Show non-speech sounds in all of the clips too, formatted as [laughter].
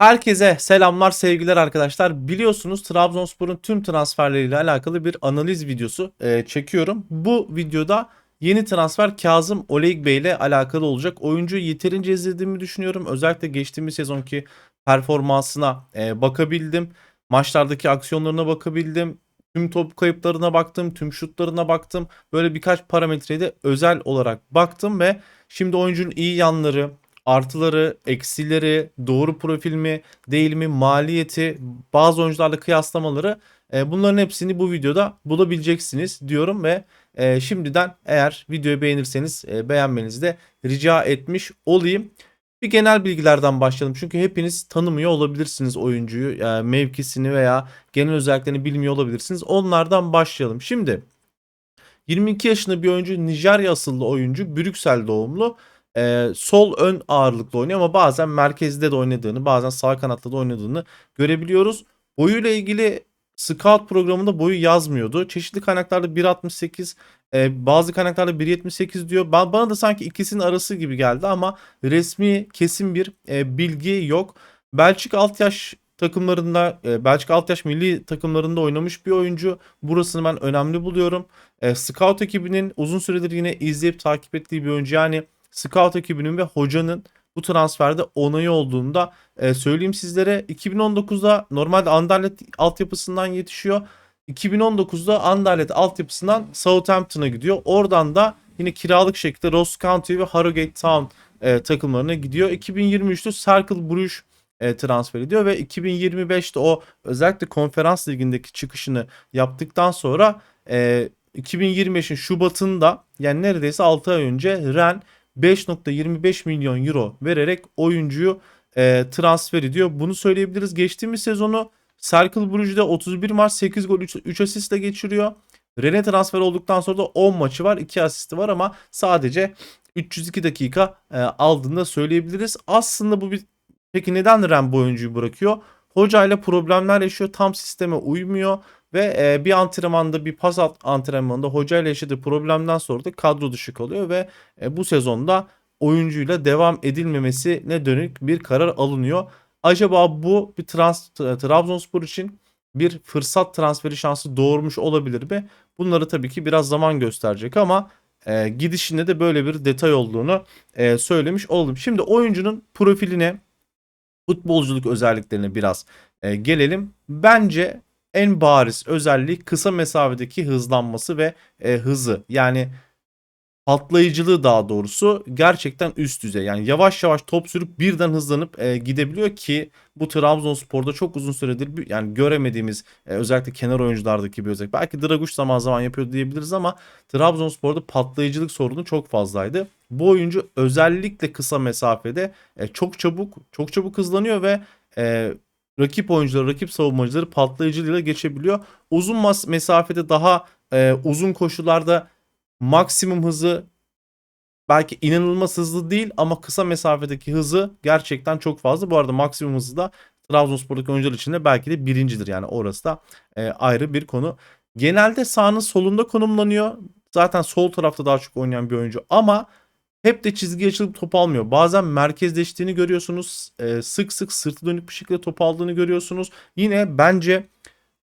Herkese selamlar, sevgiler arkadaşlar. Biliyorsunuz Trabzonspor'un tüm transferleriyle alakalı bir analiz videosu e, çekiyorum. Bu videoda yeni transfer Kazım Olegbey ile alakalı olacak. Oyuncuyu yeterince izlediğimi düşünüyorum. Özellikle geçtiğimiz sezonki performansına e, bakabildim. Maçlardaki aksiyonlarına bakabildim. Tüm top kayıplarına baktım, tüm şutlarına baktım. Böyle birkaç parametreye de özel olarak baktım ve şimdi oyuncunun iyi yanları, artıları, eksileri, doğru profil mi, değil mi, maliyeti, bazı oyuncularla kıyaslamaları e, bunların hepsini bu videoda bulabileceksiniz diyorum ve e, şimdiden eğer videoyu beğenirseniz e, beğenmenizi de rica etmiş olayım. Bir genel bilgilerden başlayalım. Çünkü hepiniz tanımıyor olabilirsiniz oyuncuyu, yani mevkisini veya genel özelliklerini bilmiyor olabilirsiniz. Onlardan başlayalım. Şimdi 22 yaşında bir oyuncu, Nijerya asıllı oyuncu, Brüksel doğumlu. Ee, sol ön ağırlıklı oynuyor ama bazen merkezde de oynadığını, bazen sağ kanatta da oynadığını görebiliyoruz. Boyuyla ilgili Scout programında boyu yazmıyordu. Çeşitli kaynaklarda 1.68, e, bazı kaynaklarda 1.78 diyor. Ba- Bana da sanki ikisinin arası gibi geldi ama resmi kesin bir e, bilgi yok. Belçika alt yaş takımlarında, e, Belçika alt yaş milli takımlarında oynamış bir oyuncu. Burasını ben önemli buluyorum. E, Scout ekibinin uzun süredir yine izleyip takip ettiği bir oyuncu. Yani Scout ekibinin ve hocanın bu transferde onayı olduğunda e, söyleyeyim sizlere 2019'da normalde Anderlet altyapısından yetişiyor. 2019'da Anderlet altyapısından Southampton'a gidiyor. Oradan da yine kiralık şekilde Ross County ve Harrogate Town e, takımlarına gidiyor. 2023'te Cercle Bruges e, transfer ediyor ve 2025'te o özellikle konferans ligindeki çıkışını yaptıktan sonra e, 2025'in Şubat'ında yani neredeyse 6 ay önce Ren 5.25 milyon euro vererek oyuncuyu e, transfer ediyor. Bunu söyleyebiliriz. Geçtiğimiz sezonu Cercle Bruges'de 31 maç 8 gol 3, 3 asistle geçiriyor. Rene transfer olduktan sonra da 10 maçı var 2 asisti var ama sadece 302 dakika e, aldığını da söyleyebiliriz. Aslında bu bir peki neden Ren bu oyuncuyu bırakıyor? Hocayla problemler yaşıyor. Tam sisteme uymuyor. Ve e, bir antrenmanda bir pas antrenmanında hocayla yaşadığı problemden sonra da kadro dışı kalıyor ve e, bu sezonda oyuncuyla devam edilmemesine dönük bir karar alınıyor. Acaba bu bir trans, Trabzonspor için bir fırsat transferi şansı doğurmuş olabilir mi? Bunları tabii ki biraz zaman gösterecek ama e, gidişinde de böyle bir detay olduğunu e, söylemiş oldum. Şimdi oyuncunun profiline, futbolculuk özelliklerine biraz e, gelelim. Bence en bariz özelliği kısa mesafedeki hızlanması ve e, hızı. Yani patlayıcılığı daha doğrusu gerçekten üst düzey. Yani yavaş yavaş top sürüp birden hızlanıp e, gidebiliyor ki bu Trabzonspor'da çok uzun süredir bir- yani göremediğimiz e, özellikle kenar oyunculardaki bir özellik. Belki Draguş zaman zaman yapıyor diyebiliriz ama Trabzonspor'da patlayıcılık sorunu çok fazlaydı. Bu oyuncu özellikle kısa mesafede e, çok çabuk çok çabuk hızlanıyor ve e, rakip oyuncuları, rakip savunmacıları patlayıcılığıyla geçebiliyor. Uzun mas- mesafede daha e, uzun koşularda maksimum hızı belki inanılmaz hızlı değil ama kısa mesafedeki hızı gerçekten çok fazla. Bu arada maksimum hızı da Trabzonspor'daki oyuncular içinde belki de birincidir. Yani orası da e, ayrı bir konu. Genelde sahanın solunda konumlanıyor. Zaten sol tarafta daha çok oynayan bir oyuncu ama hep de çizgi açılıp top almıyor. Bazen merkezleştiğini görüyorsunuz. E, sık sık sırtı dönük bir şekilde top aldığını görüyorsunuz. Yine bence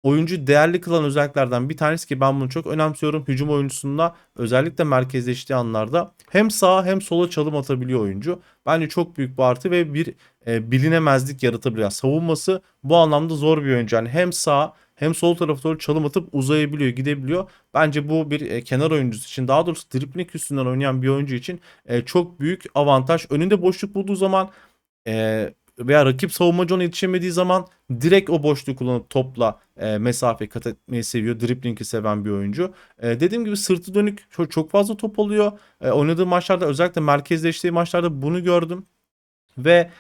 oyuncu değerli kılan özelliklerden bir tanesi ki ben bunu çok önemsiyorum. Hücum oyuncusunda özellikle merkezleştiği anlarda hem sağa hem sola çalım atabiliyor oyuncu. Bence çok büyük bir artı ve bir e, bilinemezlik yaratabiliyor. Savunması bu anlamda zor bir oyuncu. Yani hem sağ hem sol tarafa doğru çalım atıp uzayabiliyor, gidebiliyor. Bence bu bir e, kenar oyuncusu için daha doğrusu dripling üstünden oynayan bir oyuncu için e, çok büyük avantaj. Önünde boşluk bulduğu zaman e, veya rakip savunmacı ona yetişemediği zaman direkt o boşluğu kullanıp topla e, mesafe kat etmeyi seviyor. Dripling'i seven bir oyuncu. E, dediğim gibi sırtı dönük çok, çok fazla top alıyor. E, oynadığı maçlarda özellikle merkezleştiği maçlarda bunu gördüm. Ve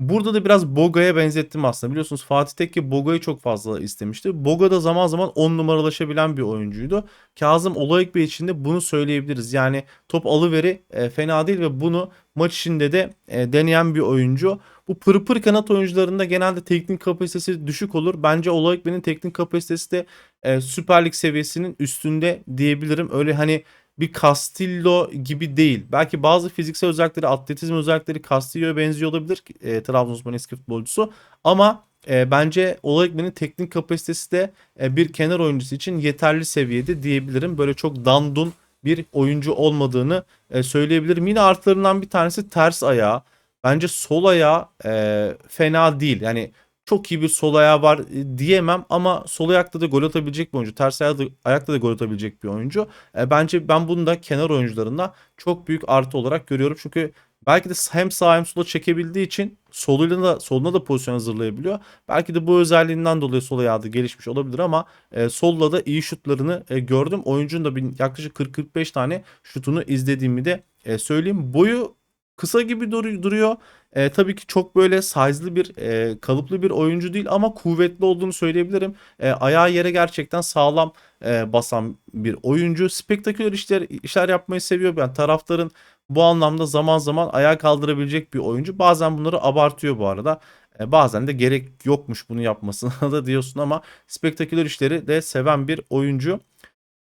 burada da biraz Boga'ya benzettim aslında. Biliyorsunuz Fatih Tekke Boga'yı çok fazla istemişti. Boga da zaman zaman 10 numaralaşabilen bir oyuncuydu. Kazım Olayıkbey için de bunu söyleyebiliriz. Yani top alıveri e, fena değil ve bunu maç içinde de e, deneyen bir oyuncu. Bu pırpır kanat oyuncularında genelde teknik kapasitesi düşük olur. Bence Olayıkbey'in teknik kapasitesi de e, Süper Lig seviyesinin üstünde diyebilirim. Öyle hani bir Castillo gibi değil. Belki bazı fiziksel özellikleri, atletizm özellikleri Castillo'ya benziyor olabilir e, Trabzonspor'un eski futbolcusu. Ama e, bence Olaikmen'in teknik kapasitesi de e, bir kenar oyuncusu için yeterli seviyede diyebilirim. Böyle çok dandun bir oyuncu olmadığını e, söyleyebilirim. Yine artılarından bir tanesi ters ayağı. Bence sol ayağı e, fena değil. Yani çok iyi bir sol ayağı var e, diyemem ama sol ayakta da gol atabilecek bir oyuncu. Ters ayakta ayakta da gol atabilecek bir oyuncu. E, bence ben bunu da kenar oyuncularında çok büyük artı olarak görüyorum. Çünkü belki de hem sağ hem sola çekebildiği için soluyla da soluna da pozisyon hazırlayabiliyor. Belki de bu özelliğinden dolayı sol ayağı da gelişmiş olabilir ama e, solla da iyi şutlarını e, gördüm. Oyuncunun da bir, yaklaşık 40-45 tane şutunu izlediğimi de e, söyleyeyim. Boyu kısa gibi dur- duruyor. E, tabii ki çok böyle size'lı bir e, kalıplı bir oyuncu değil ama kuvvetli olduğunu söyleyebilirim. E, ayağı yere gerçekten sağlam e, basan bir oyuncu. Spektaküler işler işler yapmayı seviyor. Yani taraftarın bu anlamda zaman zaman ayağa kaldırabilecek bir oyuncu. Bazen bunları abartıyor bu arada. E, bazen de gerek yokmuş bunu yapmasına [laughs] da diyorsun ama spektaküler işleri de seven bir oyuncu.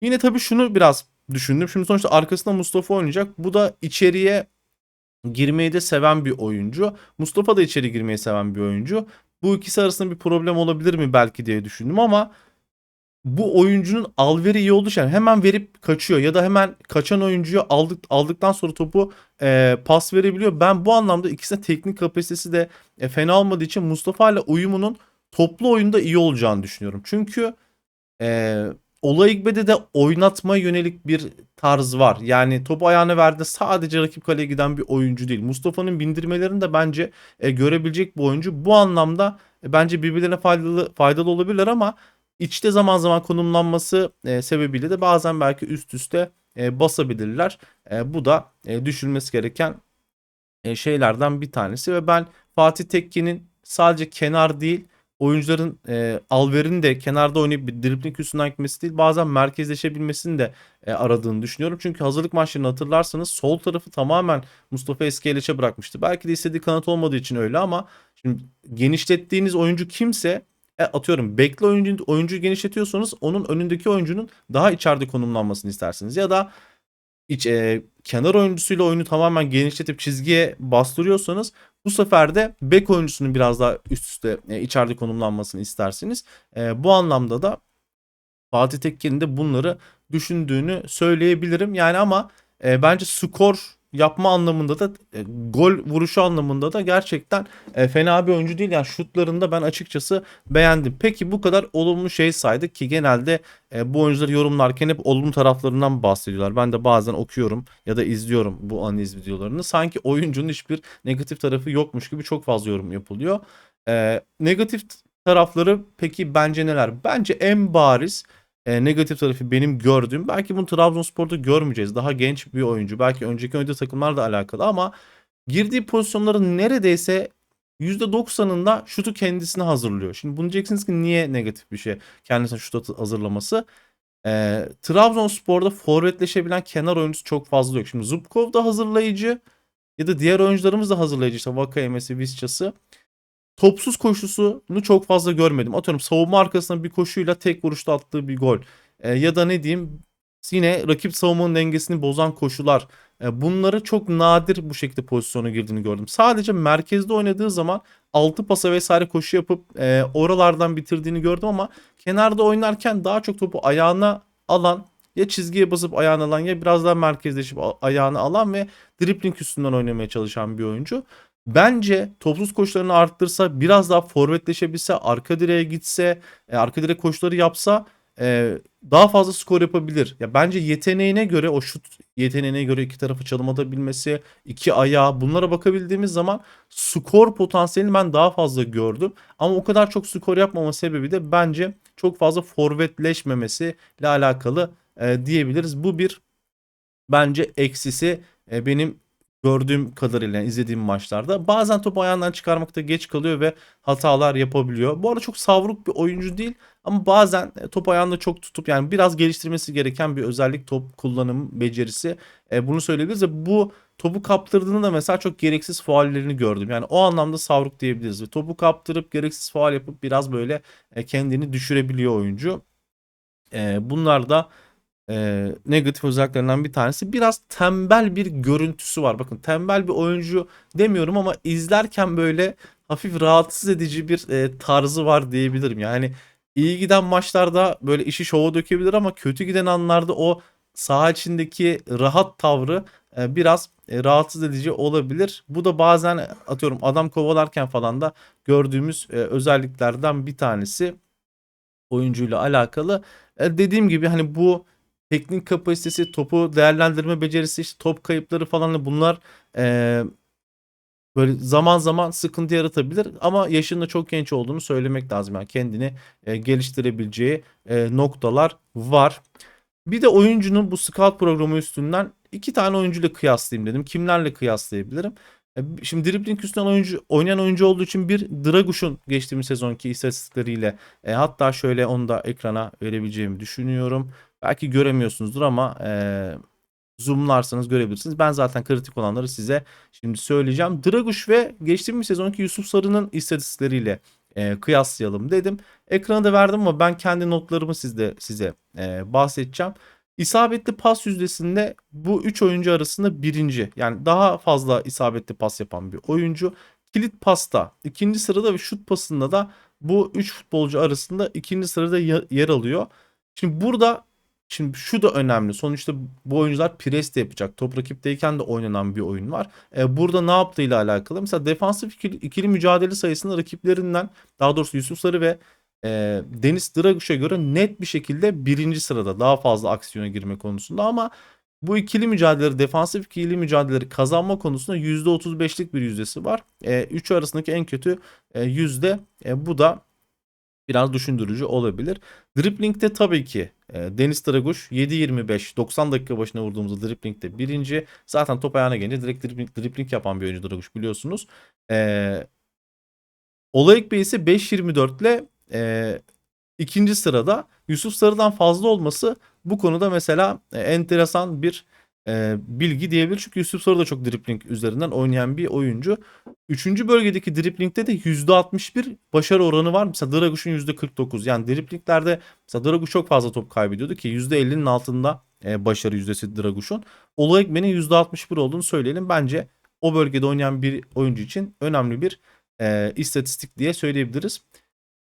Yine tabii şunu biraz düşündüm. Şimdi sonuçta arkasında Mustafa oynayacak. Bu da içeriye girmeyi de seven bir oyuncu. Mustafa da içeri girmeyi seven bir oyuncu. Bu ikisi arasında bir problem olabilir mi belki diye düşündüm ama bu oyuncunun alveri iyi olduğu için hemen verip kaçıyor ya da hemen kaçan oyuncuyu aldık aldıktan sonra topu e, pas verebiliyor. Ben bu anlamda ikisine teknik kapasitesi de e, fena olmadığı için Mustafa ile uyumunun toplu oyunda iyi olacağını düşünüyorum. Çünkü e, Olaigbe'de de oynatma yönelik bir tarz var. Yani topu ayağına verdiğinde sadece rakip kaleye giden bir oyuncu değil. Mustafa'nın bindirmelerini de bence e, görebilecek bir oyuncu. Bu anlamda e, bence birbirlerine faydalı faydalı olabilirler ama içte zaman zaman konumlanması e, sebebiyle de bazen belki üst üste e, basabilirler. E, bu da e, düşünülmesi gereken e, şeylerden bir tanesi ve ben Fatih Tekke'nin sadece kenar değil oyuncuların e, alverin de kenarda oynayıp bir dribling üstünden gitmesi değil bazen merkezleşebilmesini de e, aradığını düşünüyorum. Çünkü hazırlık maçlarını hatırlarsanız sol tarafı tamamen Mustafa Eskiyeleç'e bırakmıştı. Belki de istediği kanat olmadığı için öyle ama şimdi genişlettiğiniz oyuncu kimse e, atıyorum bekle oyuncu oyuncuyu genişletiyorsanız onun önündeki oyuncunun daha içeride konumlanmasını istersiniz ya da iç e, kenar oyuncusuyla oyunu tamamen genişletip çizgiye bastırıyorsanız bu sefer de bek oyuncusunun biraz daha üst üste e, içeride konumlanmasını istersiniz. E, bu anlamda da Fatih Tekke'nin de bunları düşündüğünü söyleyebilirim. Yani ama e, bence skor yapma anlamında da e, gol vuruşu anlamında da gerçekten e, fena bir oyuncu değil. Yani şutlarında ben açıkçası beğendim. Peki bu kadar olumlu şey saydık ki genelde e, bu oyuncuları yorumlarken hep olumlu taraflarından bahsediyorlar. Ben de bazen okuyorum ya da izliyorum bu analiz videolarını. Sanki oyuncunun hiçbir negatif tarafı yokmuş gibi çok fazla yorum yapılıyor. E, negatif tarafları peki bence neler? Bence en bariz e, negatif tarafı benim gördüğüm belki bunu Trabzonspor'da görmeyeceğiz. Daha genç bir oyuncu. Belki önceki oynadığı takımlarla alakalı ama girdiği pozisyonların neredeyse %90'ında şutu kendisine hazırlıyor. Şimdi bunu diyeceksiniz ki niye negatif bir şey kendisine şut hazırlaması? E, Trabzonspor'da forvetleşebilen kenar oyuncusu çok fazla yok. Şimdi Zubkov da hazırlayıcı ya da diğer oyuncularımız da hazırlayıcı. İşte Vakayemesi, Visca'sı topsuz koşusunu çok fazla görmedim. Atıyorum savunma arkasına bir koşuyla tek vuruşta attığı bir gol. E, ya da ne diyeyim yine rakip savunmanın dengesini bozan koşular. E, bunları çok nadir bu şekilde pozisyona girdiğini gördüm. Sadece merkezde oynadığı zaman altı pasa vesaire koşu yapıp e, oralardan bitirdiğini gördüm ama kenarda oynarken daha çok topu ayağına alan ya çizgiye basıp ayağını alan ya biraz daha merkezleşip ayağını alan ve dribling üstünden oynamaya çalışan bir oyuncu. Bence topsuz koşularını arttırsa biraz daha forvetleşebilse arka direğe gitse e, arka direk koşuları yapsa e, daha fazla skor yapabilir. Ya bence yeteneğine göre o şut yeteneğine göre iki tarafı çalım atabilmesi, iki ayağı bunlara bakabildiğimiz zaman skor potansiyelini ben daha fazla gördüm. Ama o kadar çok skor yapmama sebebi de bence çok fazla forvetleşmemesi ile alakalı e, diyebiliriz. Bu bir bence eksisi e, benim gördüğüm kadarıyla izlediğim maçlarda bazen topu ayağından çıkarmakta geç kalıyor ve hatalar yapabiliyor. Bu arada çok savruk bir oyuncu değil ama bazen e, top ayağında çok tutup yani biraz geliştirmesi gereken bir özellik top kullanım becerisi. E, bunu söyleyebiliriz ve bu topu kaptırdığında da mesela çok gereksiz faullerini gördüm. Yani o anlamda savruk diyebiliriz. Ve topu kaptırıp gereksiz faul yapıp biraz böyle e, kendini düşürebiliyor oyuncu. E, bunlar da e, negatif özelliklerinden bir tanesi. Biraz tembel bir görüntüsü var. Bakın tembel bir oyuncu demiyorum ama izlerken böyle hafif rahatsız edici bir e, tarzı var diyebilirim. Yani iyi giden maçlarda böyle işi şova dökebilir ama kötü giden anlarda o saha içindeki rahat tavrı e, biraz e, rahatsız edici olabilir. Bu da bazen atıyorum adam kovalarken falan da gördüğümüz e, özelliklerden bir tanesi oyuncuyla alakalı. E, dediğim gibi hani bu teknik kapasitesi, topu değerlendirme becerisi, işte top kayıpları falan bunlar e, böyle zaman zaman sıkıntı yaratabilir ama yaşında çok genç olduğunu söylemek lazım. Yani kendini e, geliştirebileceği e, noktalar var. Bir de oyuncunun bu scout programı üstünden iki tane oyuncuyla kıyaslayayım dedim. Kimlerle kıyaslayabilirim? Şimdi dribbling üstünden oyuncu oynayan oyuncu olduğu için bir Draguş'un geçtiğimiz sezonki istatistikleriyle e, hatta şöyle onu da ekrana verebileceğimi düşünüyorum. Belki göremiyorsunuzdur ama e, zoomlarsanız görebilirsiniz. Ben zaten kritik olanları size şimdi söyleyeceğim. Draguş ve geçtiğimiz sezonki Yusuf Sarı'nın istatistikleriyle e, kıyaslayalım dedim. Ekrana da verdim ama ben kendi notlarımı sizde size e, bahsedeceğim. İsabetli pas yüzdesinde bu 3 oyuncu arasında birinci. Yani daha fazla isabetli pas yapan bir oyuncu. Kilit pasta ikinci sırada ve şut pasında da bu 3 futbolcu arasında ikinci sırada yer alıyor. Şimdi burada Şimdi şu da önemli. Sonuçta bu oyuncular pres de yapacak. Top rakipteyken de oynanan bir oyun var. E, burada ne yaptığıyla alakalı. Mesela defansif ikili, ikili mücadele sayısında rakiplerinden daha doğrusu Yusuf Sarı ve e, Deniz Draguş'a göre net bir şekilde birinci sırada daha fazla aksiyona girme konusunda ama bu ikili mücadeleleri, defansif ikili mücadeleleri kazanma konusunda %35'lik bir yüzdesi var. E, üçü arasındaki en kötü e, yüzde e, bu da biraz düşündürücü olabilir. Dribbling'de tabii ki e, Deniz Draguş 7-25 90 dakika başına vurduğumuzda dribbling'de birinci. Zaten top ayağına gelince direkt dribbling, dribbling yapan bir oyuncu Draguş biliyorsunuz. E, Olayık Bey ise 5-24 ile e, ikinci sırada. Yusuf Sarı'dan fazla olması bu konuda mesela e, enteresan bir e, bilgi diyebilir. Çünkü Yusuf Sarı da çok dribling üzerinden oynayan bir oyuncu. Üçüncü bölgedeki driblingde de %61 başarı oranı var. Mesela Draguş'un %49. Yani driblinglerde mesela Draguş çok fazla top kaybediyordu ki %50'nin altında e, başarı yüzdesi Draguş'un. Olay Ekmen'in %61 olduğunu söyleyelim. Bence o bölgede oynayan bir oyuncu için önemli bir e, istatistik diye söyleyebiliriz.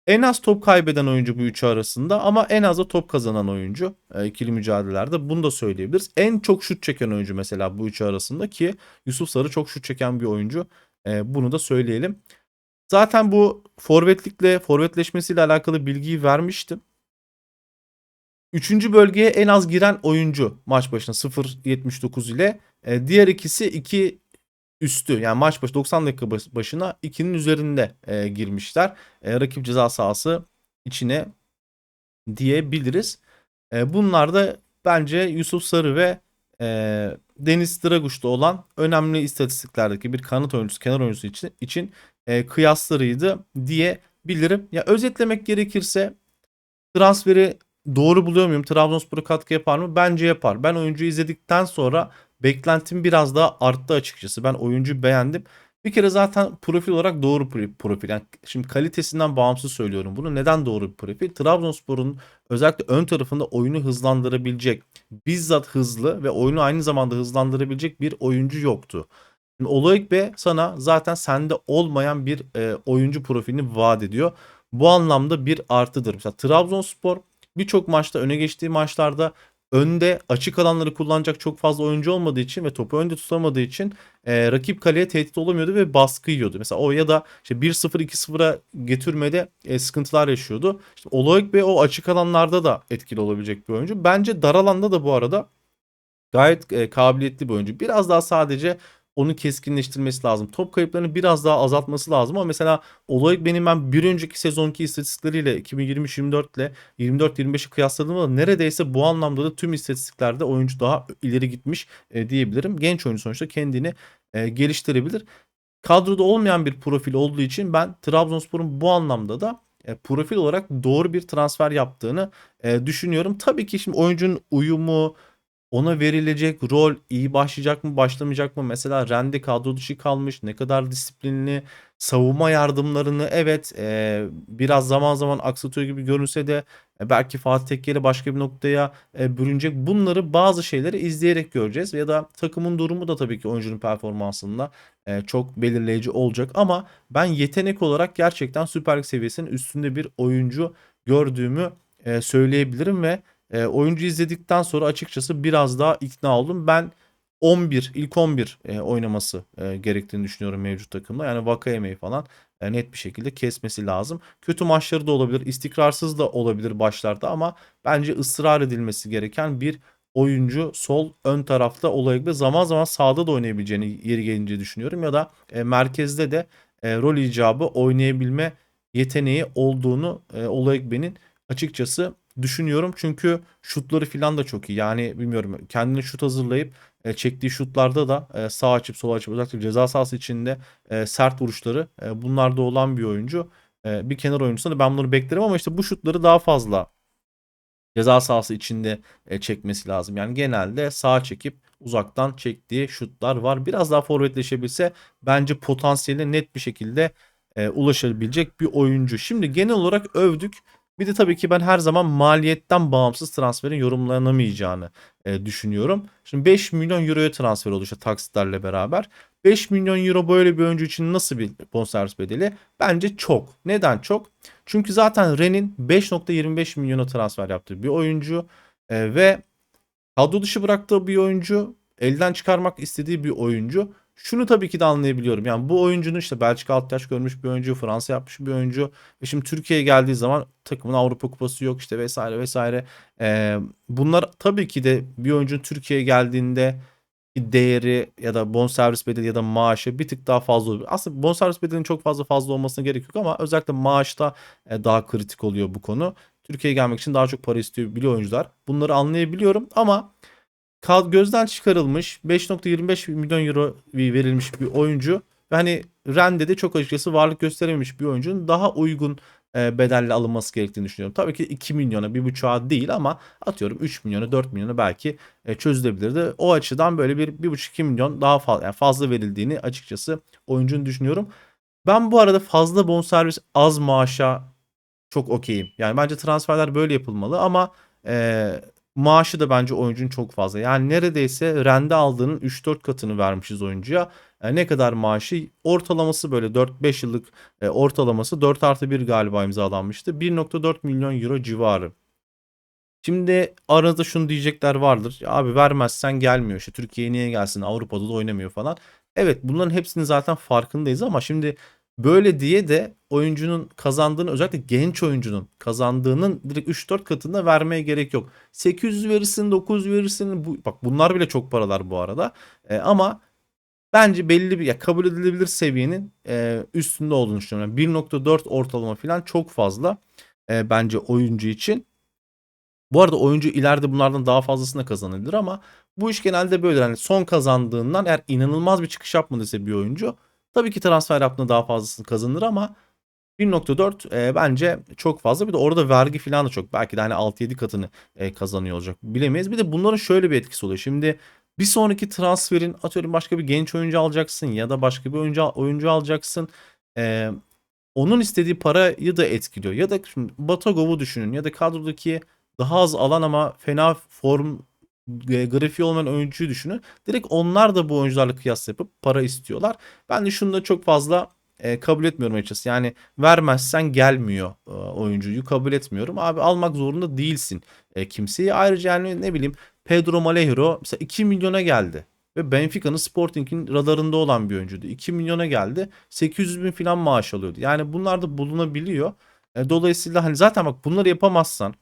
En az top kaybeden oyuncu bu üçü arasında ama en az da top kazanan oyuncu e, ikili mücadelelerde bunu da söyleyebiliriz. En çok şut çeken oyuncu mesela bu üçü arasında ki Yusuf Sarı çok şut çeken bir oyuncu. E, bunu da söyleyelim. Zaten bu forvetlikle, forvetleşmesiyle alakalı bilgiyi vermiştim. Üçüncü bölgeye en az giren oyuncu maç başına 0.79 ile. E, diğer ikisi 2 üstü yani maç başı 90 dakika başına 2'nin üzerinde e, girmişler. E, rakip ceza sahası içine diyebiliriz. E, bunlar da bence Yusuf Sarı ve e, Deniz Draguş'ta olan önemli istatistiklerdeki bir kanat oyuncusu, kenar oyuncusu için, için e, kıyaslarıydı diyebilirim. Ya özetlemek gerekirse transferi doğru buluyor muyum? Trabzonspor'a katkı yapar mı? Bence yapar. Ben oyuncuyu izledikten sonra beklentim biraz daha arttı açıkçası. Ben oyuncu beğendim. Bir kere zaten profil olarak doğru profil. Yani şimdi kalitesinden bağımsız söylüyorum bunu. Neden doğru bir profil? Trabzonspor'un özellikle ön tarafında oyunu hızlandırabilecek, bizzat hızlı ve oyunu aynı zamanda hızlandırabilecek bir oyuncu yoktu. Şimdi B sana zaten sende olmayan bir e, oyuncu profilini vaat ediyor. Bu anlamda bir artıdır. Mesela Trabzonspor birçok maçta öne geçtiği maçlarda önde açık alanları kullanacak çok fazla oyuncu olmadığı için ve topu önde tutamadığı için e, rakip kaleye tehdit olamıyordu ve baskı yiyordu. Mesela o ya da işte 1-0 2-0'a getirmede e, sıkıntılar yaşıyordu. İşte Oloik o açık alanlarda da etkili olabilecek bir oyuncu. Bence dar alanda da bu arada gayet e, kabiliyetli bir oyuncu. Biraz daha sadece onu keskinleştirmesi lazım. Top kayıplarını biraz daha azaltması lazım ama mesela olay benim ben bir önceki sezonki istatistikleriyle 2023-24 ile 24-25'i kıyasladığımda neredeyse bu anlamda da tüm istatistiklerde oyuncu daha ileri gitmiş e, diyebilirim. Genç oyuncu sonuçta kendini e, geliştirebilir. Kadroda olmayan bir profil olduğu için ben Trabzonspor'un bu anlamda da e, profil olarak doğru bir transfer yaptığını e, düşünüyorum. Tabii ki şimdi oyuncunun uyumu, ona verilecek rol iyi başlayacak mı başlamayacak mı? Mesela Randy kadro dışı kalmış. Ne kadar disiplinli. Savunma yardımlarını evet e, biraz zaman zaman aksatıyor gibi görünse de E, belki Fatih Tekke başka bir noktaya e, bürünecek. Bunları bazı şeyleri izleyerek göreceğiz. Ya da takımın durumu da tabii ki oyuncunun performansında e, çok belirleyici olacak. Ama ben yetenek olarak gerçekten Süper Lig seviyesinin üstünde bir oyuncu gördüğümü e, söyleyebilirim ve e, oyuncu izledikten sonra açıkçası biraz daha ikna oldum. Ben 11, ilk 11 e, oynaması e, gerektiğini düşünüyorum mevcut takımda. Yani Vakayeme'yi falan e, net bir şekilde kesmesi lazım. Kötü maçları da olabilir, istikrarsız da olabilir başlarda ama bence ısrar edilmesi gereken bir oyuncu sol ön tarafta olabilir. Zaman zaman sağda da oynayabileceğini yeri gelince düşünüyorum ya da e, merkezde de e, rol icabı oynayabilme yeteneği olduğunu e, Olayıkbe'nin açıkçası düşünüyorum. Çünkü şutları falan da çok iyi. Yani bilmiyorum kendini şut hazırlayıp e, çektiği şutlarda da e, sağ açıp sol açıp özellikle ceza sahası içinde e, sert vuruşları e, bunlarda olan bir oyuncu. E, bir kenar oyuncusu da ben bunları beklerim ama işte bu şutları daha fazla ceza sahası içinde e, çekmesi lazım. Yani genelde sağa çekip uzaktan çektiği şutlar var. Biraz daha forvetleşebilse bence potansiyeline net bir şekilde e, ulaşabilecek bir oyuncu. Şimdi genel olarak övdük. Bir de tabii ki ben her zaman maliyetten bağımsız transferin yorumlanamayacağını e, düşünüyorum. Şimdi 5 milyon euroya transfer oldu taksitlerle beraber. 5 milyon euro böyle bir oyuncu için nasıl bir bonservis bedeli? Bence çok. Neden çok? Çünkü zaten Ren'in 5.25 milyona transfer yaptığı bir oyuncu e, ve kadro dışı bıraktığı bir oyuncu, elden çıkarmak istediği bir oyuncu. Şunu tabii ki de anlayabiliyorum. Yani bu oyuncunun işte Belçika alt yaş görmüş bir oyuncu, Fransa yapmış bir oyuncu ve şimdi Türkiye'ye geldiği zaman takımın Avrupa Kupası yok işte vesaire vesaire. Ee, bunlar tabii ki de bir oyuncunun Türkiye'ye geldiğinde değeri ya da bonservis bedeli ya da maaşı bir tık daha fazla oluyor. Aslında bonservis bedelinin çok fazla fazla olmasına gerek yok ama özellikle maaşta e, daha kritik oluyor bu konu. Türkiye'ye gelmek için daha çok para istiyor biliyor oyuncular. Bunları anlayabiliyorum ama gözden çıkarılmış 5.25 milyon euro verilmiş bir oyuncu ve hani Ren'de de çok açıkçası varlık gösterememiş bir oyuncunun daha uygun e, bedelle alınması gerektiğini düşünüyorum. Tabii ki 2 milyona 1.5'a değil ama atıyorum 3 milyona 4 milyona belki e, çözülebilirdi. O açıdan böyle bir 1.5-2 milyon daha fazla, yani fazla verildiğini açıkçası oyuncunun düşünüyorum. Ben bu arada fazla bonservis az maaşa çok okeyim. Yani bence transferler böyle yapılmalı ama e, maaşı da bence oyuncunun çok fazla. Yani neredeyse rende aldığının 3-4 katını vermişiz oyuncuya. E, ne kadar maaşı? Ortalaması böyle 4-5 yıllık e, ortalaması 4 artı 1 galiba imzalanmıştı. 1.4 milyon euro civarı. Şimdi aranızda şunu diyecekler vardır. Ya abi vermezsen gelmiyor. İşte Türkiye'ye niye gelsin? Avrupa'da da oynamıyor falan. Evet bunların hepsinin zaten farkındayız ama şimdi Böyle diye de oyuncunun kazandığını özellikle genç oyuncunun kazandığının direkt 3-4 katında vermeye gerek yok. 800 verirsin 900 verirsin bu, bak bunlar bile çok paralar bu arada e, ama bence belli bir ya kabul edilebilir seviyenin e, üstünde olduğunu düşünüyorum. Yani 1.4 ortalama falan çok fazla e, bence oyuncu için. Bu arada oyuncu ileride bunlardan daha fazlasını kazanabilir ama bu iş genelde böyle. Yani son kazandığından eğer inanılmaz bir çıkış yapmadıysa bir oyuncu Tabii ki transfer yaptığında daha fazlasını kazanır ama 1.4 e, bence çok fazla. Bir de orada vergi falan da çok. Belki de hani 6-7 katını e, kazanıyor olacak. Bilemeyiz. Bir de bunların şöyle bir etkisi oluyor. Şimdi bir sonraki transferin atıyorum başka bir genç oyuncu alacaksın ya da başka bir oyuncu oyuncu alacaksın. E, onun istediği parayı da etkiliyor. Ya da şimdi Batagov'u düşünün ya da kadrodaki daha az alan ama fena form grafiği olmayan oyuncuyu düşünün. Direkt onlar da bu oyuncularla kıyas yapıp para istiyorlar. Ben de şunu da çok fazla e, kabul etmiyorum açıkçası. Yani vermezsen gelmiyor e, oyuncuyu kabul etmiyorum. Abi almak zorunda değilsin e, kimseyi. Ayrıca yani ne bileyim Pedro Malheiro mesela 2 milyona geldi. Ve Benfica'nın Sporting'in radarında olan bir oyuncuydu. 2 milyona geldi. 800 bin falan maaş alıyordu. Yani bunlar da bulunabiliyor. E, dolayısıyla hani zaten bak bunları yapamazsan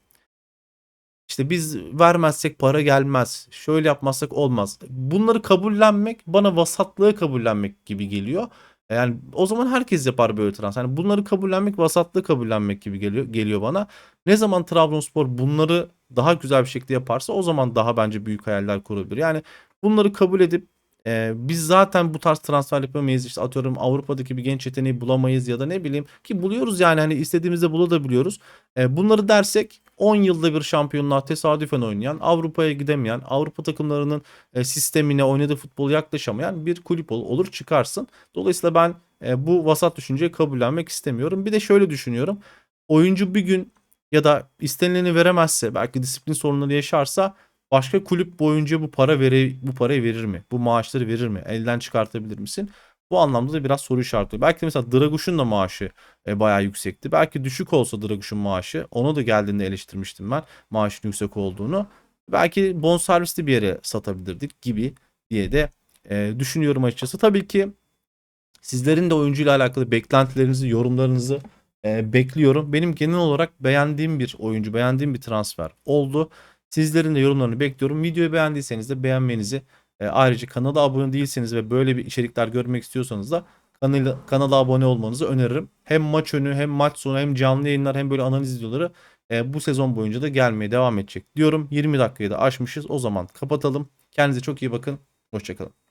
işte biz vermezsek para gelmez. Şöyle yapmazsak olmaz. Bunları kabullenmek bana vasatlığı kabullenmek gibi geliyor. Yani o zaman herkes yapar böyle transfer. Yani bunları kabullenmek vasatlığı kabullenmek gibi geliyor geliyor bana. Ne zaman Trabzonspor bunları daha güzel bir şekilde yaparsa o zaman daha bence büyük hayaller kurabilir. Yani bunları kabul edip ee, biz zaten bu tarz transfer yapamayız. İşte atıyorum Avrupa'daki bir genç yeteneği bulamayız ya da ne bileyim ki buluyoruz yani hani istediğimizde bulabiliyoruz. Ee, bunları dersek 10 yılda bir şampiyonluğa tesadüfen oynayan, Avrupa'ya gidemeyen, Avrupa takımlarının e, sistemine oynadığı futbolu yaklaşamayan bir kulüp ol, olur çıkarsın. Dolayısıyla ben e, bu vasat düşünceyi kabullenmek istemiyorum. Bir de şöyle düşünüyorum. Oyuncu bir gün ya da istenileni veremezse belki disiplin sorunları yaşarsa başka kulüp boyunca bu para vere, bu parayı verir mi? Bu maaşları verir mi? Elden çıkartabilir misin? Bu anlamda da biraz soru işareti. Belki de mesela Draguş'un da maaşı e, bayağı yüksekti. Belki düşük olsa Draguş'un maaşı. Onu da geldiğinde eleştirmiştim ben maaşın yüksek olduğunu. Belki bonservisli bir yere satabilirdik gibi diye de e, düşünüyorum açıkçası. Tabii ki sizlerin de oyuncuyla alakalı beklentilerinizi, yorumlarınızı e, bekliyorum. Benim genel olarak beğendiğim bir oyuncu, beğendiğim bir transfer oldu. Sizlerin de yorumlarını bekliyorum. Videoyu beğendiyseniz de beğenmenizi e, ayrıca kanala abone değilseniz ve böyle bir içerikler görmek istiyorsanız da kanala, kanala abone olmanızı öneririm. Hem maç önü hem maç sonu hem canlı yayınlar hem böyle analiz videoları e, bu sezon boyunca da gelmeye devam edecek diyorum. 20 dakikayı da aşmışız. O zaman kapatalım. Kendinize çok iyi bakın. Hoşçakalın.